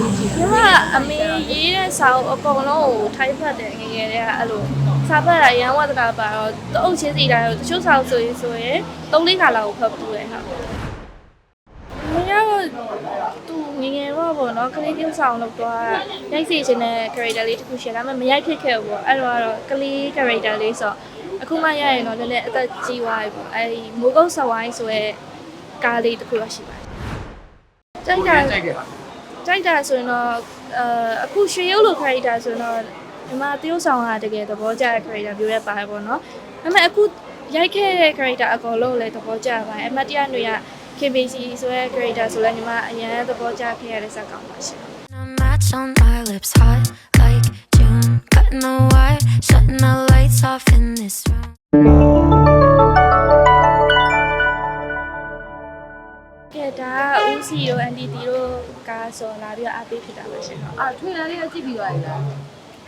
ညီမအမေရေးတဲ့စာအုပ်အကုန်လုံးကိုထိုင်းဖတ်တယ်ငယ်ငယ်တည်းကအဲ့လိုစာဖတ်တာရန်ဝဒနာပါတော့တအုပ်ချင်းစီတိုင်းတော့တချို့စာအုပ်ဆိုရင်ဆိုရင်၃လေးခါလောက်ကိုဖတ်ပူတယ်ဟာမရတော့သူငယ်ငယ်တော့ပေါ့နော်ကလေးပြုဆောင်လုပ်သွားရိုက်စီခြင်းတဲ့ character လေးတစ်ခုရှိတယ်ဒါပေမဲ့မရိုက်ဖြစ်ခဲ့ဘူးပေါ့အဲ့တော့ကတော့ကလေး character လေးဆိုတော့အခုမှရရင်တော့လည်းလည်းအသက်ကြီးသွားပြီပေါ့အဲ့ဒီမိုးကုတ်ဆဝိုင်းဆိုရဲကားလေးတစ်ခုတော့ရှိပါတယ်ကြိုက်တာကြိုက်ခဲ့ပါ ကြိုက်တာဆိုရင်တော့အဲအခုရွှေရုပ်လို character ဆိုရင်တော့ဒီမှာတရုပ်ဆောင်ကတကယ်သဘောကျတဲ့ character မျိုးရပါတယ်ပေါ့နော်။ဒါပေမဲ့အခုရိုက်ခဲ့တဲ့ character အကုန်လုံးလည်းသဘောကျပါတယ်။အမတ်တရတွေက KBC ဆိုတဲ့ character ဆိုလည်းညီမအရင်သဘောကျခဲ့ရတဲ့ဇာတ်ကောင်ပါရှင် A match on my lips, hot like June. Cutting the wire, shutting the lights off in this room. ။ကဲဒါက UC တို့ NDT တို့ကား ဆိုလာပြီးတော့အားပေးဖြစ်တာပါရှင်။အာထွေလာလေးကကြည့်ပြီးသွားပြီလား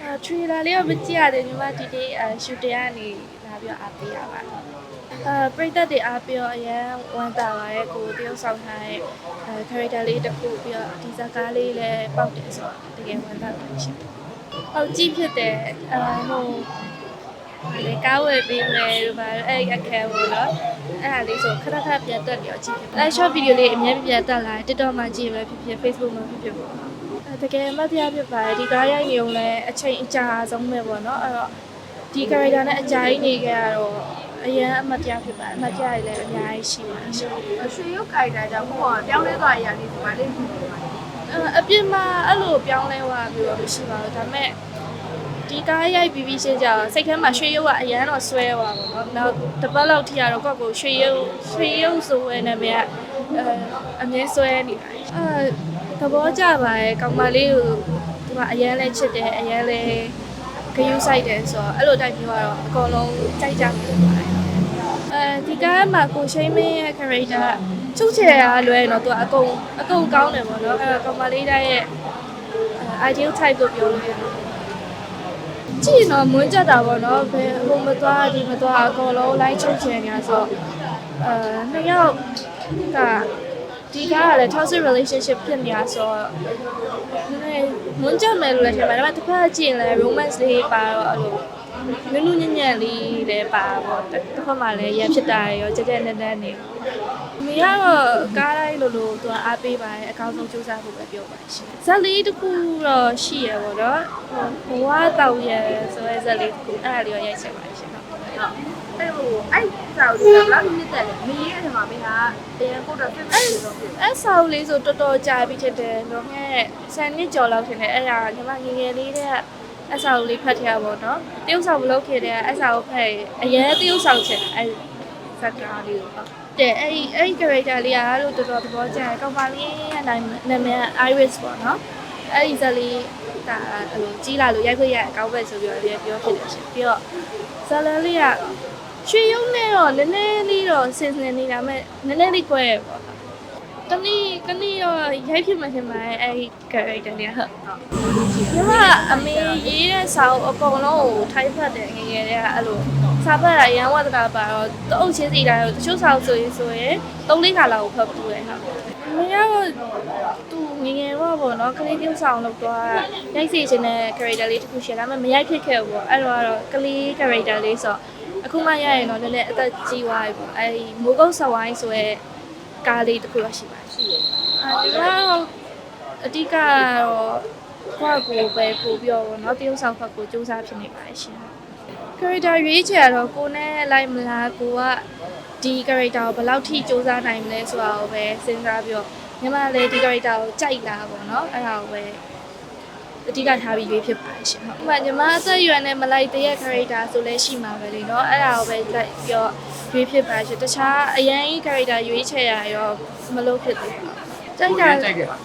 အာ trailer လေးတော့မကြည့်ရတယ်ညီမဒီနေ့အဲ shooting ကနေလာပြီးတော့အားပေးရပါတယ်။အာပရိသတ်တွေအားပြီးတော့အရင်ဝမ်းသာပါရဲ့ကိုတရုပ်ဆောင်ထားတဲ့အဲ character လေးတစ်ခုပြီးတော့ဒီဇာတ်ကားလေးလည်းပေါက်တယ်ဆိုတော့တကယ်ဝမ်းသာပါတယ်ရှင်။ဟုတ်ကြည့်ဖြစ်တယ်အာဟို လေကားဝယ်ပေးမယ်လို့ပါအဲ့ဒီအခက်ဘူးနော်အဲ့ဒါလေးဆိုခဏခဏပြန်တက်ပြီးတော့ကြည့်ဖြစ်တယ်အဲ့ short video လေးအများကြီးပြန်တက်လာတယ် TikTok မှာကြည့်ပဲဖြစ်ဖြစ် Facebook မှာဖြစ်ဖြစ်ပေါ့အဲ့တကယ်အမှတ်တရဖြစ်ပါတယ်ဒီကားရိုက်နေုံလဲအချိန်အကြာဆုံးပဲပေါ့နော်အဲ့တော့ဒီ character နဲ့အကြာကြီးနေခဲ့ရတော့အရင်အမှတ်တရဖြစ်ပါတယ်အမှတ်တရတွေလည်းအများကြီးရှိပါတယ်ရှင်ရွှေရုပ်ကြိုက်တာကြောင့်ကိုကပြောင်းလဲသွားရလေးဒီမှာလေးဖြစ်နေပါလေအဲ့အပြင်မှာအဲ့လိုပြောင်းလဲသွားပြီးတော့မရှိပါဘူးဒါပေမဲ့ ဒီကားရိုက်ပြီးပြီးရှင်းကြတော့စိတ်ထဲမှာရွှေရုပ်ကအရန်တော့ဆွဲသွားပါတော့နောက်တစ်ပတ်လောက်ထိရတော့ကိုယ့်ကိုရွှေရုပ်ရွှေရုပ်ဆိုရဲနာမည်ကအဲအမြဲဆွဲနေပါတယ်အဲသဘောကျပါရဲ့ကောင်မလေးကိုဒီမှာအရန်လဲချစ်တယ်အရန်လဲဂယုစိုက်တယ်ဆိုတော့အဲ့လိုတိုက်မျိုးကတော့အကုန်လုံးကြိုက်ကြမှာပါတယ်အဲဒီကားမှာကိုရှိမင်းရဲ့ character ချုပ်ချယ်ရလွဲတော့သူကအကုန်အကုန်ကောင်းတယ်ပေါ့နော်အဲ့တော့ကောင်မလေးတိုင်းရဲ့ ideal type လို့ပြောလို့ရတယ် ကြည့်ရင်တော့မွန်းကြတာပေါ့နော်ဘယ်ဟိုမသွားဒီမသွားအကုန်လုံးလိုက်ချုပ်ချယ်နေတာဆိုတော့အဲနှစ်ယောက်ကဒီကားကလည်း toxic relationship ဖြစ်နေတာဆိုတော့နည်းနည်းမွန်းကြမယ်လို့လည်းထင်ပါတယ်ဒါပေမဲ့တစ်ဖက်ကကြည့်ရင်လည်း romance လေးပါတော့အဲ့လို နုနုညံ့ညံ့လေးလည်းပါပေါ့တစ်ဖက်မှာလည်းရဖြစ်တာရောကြက်ကြက်နဲ့နဲ့နေအမေကတော့ကားတိုင်းလိုလိုသူကအားပေးပါတယ်အကောင်းဆုံးကြိုးစားဖို့ပဲပြောပါရှင်ဇက်လေးတစ်ခုတော့ရှိရပေါ့နော်ဟိုဘဝတောက်ရဆိုရဲဇက်လေးတစ်ခုအဲ့ဒါလေးရောရိုက်ချင်ပါတယ်ရှင်ဟုတ်ဟုတ်အဲ့ဟိုအဲ့စာအုပ်ကဘယ်လောက်နှစ်သက်လဲမင်းရဲ့ထဲမှာမင်းကတရားကိုတော့ပြင်မယ်လို့ပြောအဲ့ဆောက်လေးဆိုတော်တော်ကြာပြီဖြစ်တယ်။တော့ငဲ့ဆန်နှစ်ကျော်လောက်ထင်တယ်။အဲ့ဒါညီမငယ်ငယ်လေးတဲ့ အဆောက်လေးဖတ်ထားပါတော့။တရုပ်ဆောင်မလုပ်ခဲ့တဲ့အဆောက်ဖက်အရင်တရုပ်ဆောင်ချင်အဲ့ဇက်ကားလေးကိုဟုတ်။တဲ့အဲ့ဒီအဲ့ဒီ character လေးကလို့တော်တော်သဘောကျတယ်။ကောင်မလေးရဲ့နာမည်က Iris ပေါ့နော်။အဲ့ဒီဇက်လေးဒါအဲ့လိုကြီးလာလို့ရိုက်ခွင့်ရအကောင်းပဲဆိုပြီးတော့လည်းပြောဖြစ်တယ်ရှင်။ပြီးတော့ဇက်လန်လေးကရွှေရုံနဲ့တော့နည်းနည်းလေးတော့စင်စင်နေတာမဲ့နည်းနည်းလေးကွဲရပေါ့။ တနည်းတနည်းတော့ရိုက်ဖြစ်မှထင်ပါတယ်အဲ့ဒီ character လေးဟုတ်ညီမအမေရေးတဲ့စာအုပ်အကုန်လုံးကိုထိုင်းဖတ်တယ်ငယ်ငယ်တည်းကအဲ့လိုစာဖတ်တာရန်ဝဒနာပါတော့တအုပ်ချင်းစီတိုင်းတော့တချို့စာအုပ်ဆိုရင်ဆိုရင်၃လေးခါလောက်ကိုဖတ်ပူတယ်ဟုတ်မရတော့သူငယ်ငယ်တော့ပေါ့နော်ကလေးပြုဆောင်လုပ်သွားရိုက်စီခြင်းတဲ့ character လေးတစ်ခုရှိတယ်ဒါပေမဲ့မရိုက်ဖြစ်ခဲ့ဘူးပေါ့အဲ့တော့ကတော့ကလေး character လေးဆိုတော့အခုမှရရင်တော့လည်းလည်းအသက်ကြီးသွားပြီပေါ့အဲ့ဒီမိုးကုတ်ဆဝိုင်းဆိုရဲ ကားလေးတစ်ခုတော့ရှိပါတယ် ရှိတယ် အဲဒီကတော့အဓိကကတော့ကိုယ့်ကိုယ်ပဲပို့ပြောတော့เนาะတရုပ်ဆောင်ဖက်ကိုစူးစမ်းဖြစ်နေပါတယ်ရှင် character ရွေးချယ်တော့ကိုနဲ့လိုက်မလားကိုကဒီ character ကိုဘယ်လောက်ထိစူးစမ်းနိုင်မလဲဆိုတာကိုပဲစဉ်းစားပြီးတော့ညီမလည်းဒီ character ကိုကြိုက်လားပေါ့เนาะအဲ့ဒါကိုပဲအဓိကထားပြီးရွေးဖြစ်ပါတယ်ရှင်ဟုတ်။ဥပမာညီမအသက်အရွယ်နဲ့မလိုက်တဲ့ character ဆိုလဲရှိမှာပဲလေเนาะအဲ့ဒါကိုပဲလိုက်ပြီးတော့ ရွေးဖြစ်ပါရှင်။တခြားအရင် character ရွေးချယ်ရရောမလုပ်ဖြစ်သေးဘူး။ကြိုက်တာကြိုက်ခဲ့ပါ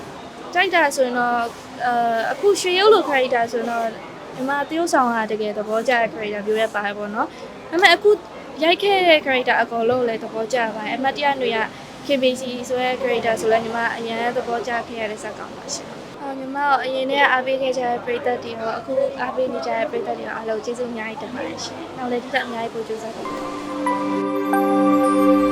ကြိုက်တာဆိုရင်တော့အဲအခုရွှေရုပ်လို character ဆိုရင်တော့ဒီမှာတရုပ်ဆောင်ကတကယ်သဘောကျတဲ့ character မျိုးရပါတယ်ပေါ့နော်။ဒါပေမဲ့အခုရိုက်ခဲ့တဲ့ character အကုန်လုံးလည်းသဘောကျပါတယ်။အမတ်တရတွေက KBC ဆိုတဲ့ character ဆိုလည်းညီမအရင်သဘောကျခဲ့ရတဲ့ဇာတ်ကောင်ပါရှင်။ အော်ညီမအရင်ကအားပေးခဲ့ကြတဲ့ပရိသတ်တွေရောအခုအားပေးနေကြတဲ့ပရိသတ်တွေရောအားလုံးကျေးဇူးအများကြီးတင်ပါတယ်ရှင်။နောက်လည်းဒီထက်အများကြီးပို့ကျေးဇူးတင်ပါတယ်။